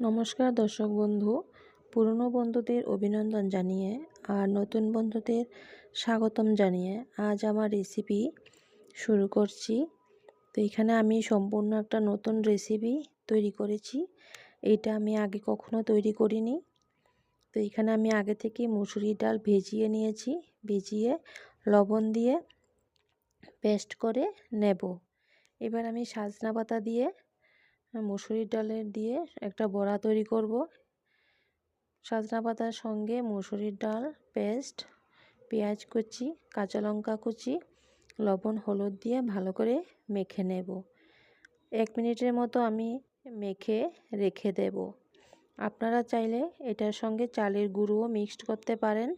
নমস্কার দর্শক বন্ধু। পুরনো বন্ধুদের অভিনন্দন জানিয়ে আর নতুন বন্ধুদের স্বাগতম জানিয়ে আজ আমার রেসিপি শুরু করছি। তো এখানে আমি সম্পূর্ণ একটা নতুন রেসিপি তৈরি করেছি। এটা আমি আগে কখনো তৈরি করিনি। তো এখানে আমি আগে থেকে মুসুরি ডাল ভেজিয়ে নিয়েছি। ভেজিয়ে লবণ দিয়ে পেস্ট করে নেব। এবার আমি সাজনা পাতা দিয়ে মুসুরির ডালের দিয়ে একটা বড়া তৈরি করব। সাজনা পাতার সঙ্গে মুসুরির ডাল, পেস্ট, পেঁয়াজ কুচি, কাঁচা লঙ্কা কুচি, লবণ, হলুদ দিয়ে ভালো করে মেখে নেব। এক মিনিটের মতো আমি মেখে রেখে দেব। আপনারা চাইলে এটার সঙ্গে চালের গুঁড়োও মিক্সড করতে পারেন।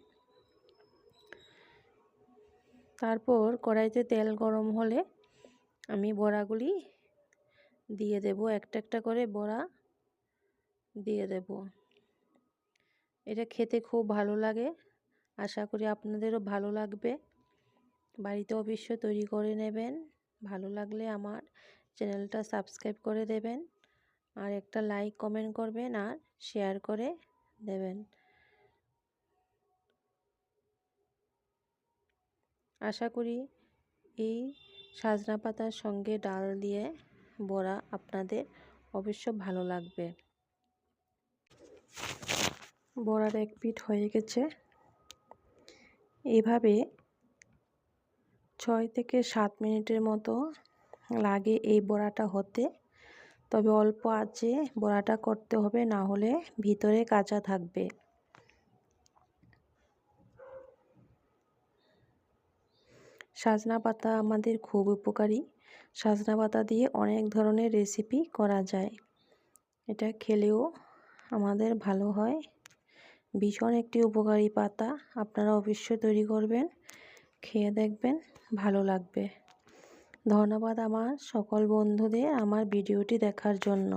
তারপর কড়াইতে তেল গরম হলে আমি বড়াগুলি দিয়ে দেব একটা একটা করে বড়া দিয়ে দেব। এটা খেতে খুব ভালো লাগে। আশা করি আপনাদেরও ভালো লাগবে। বাড়িতে অবশ্যই তৈরি করে নেবেন। ভালো লাগলে আমার চ্যানেলটা সাবস্ক্রাইব করে দেবেন। আর একটা লাইক, কমেন্ট করবেন আর শেয়ার করে দেবেন। আশা করি এই সাজনা পাতার সঙ্গে ডাল দিয়ে বড়া আপনাদের অবশ্য ভালো লাগবে। বড়ার এক পিঠ হয়ে গেছে। এভাবে ছয় থেকে সাত মিনিটের মতো লাগে এই বড়াটা হতে। তবে অল্প আছে, বড়াটা করতে হবে, না হলে ভিতরে কাঁচা থাকবে। সাজনা পাতা আমাদের খুব উপকারী। সাজনা পাতা দিয়ে অনেক ধরনের রেসিপি করা যায়। এটা খেলেও আমাদের ভালো হয়। ভীষণ একটি উপকারী পাতা। আপনারা অবশ্যই তৈরি করবেন, খেয়ে দেখবেন, ভালো লাগবে। ধন্যবাদ আমার সকল বন্ধুদের আমার ভিডিওটি দেখার জন্য।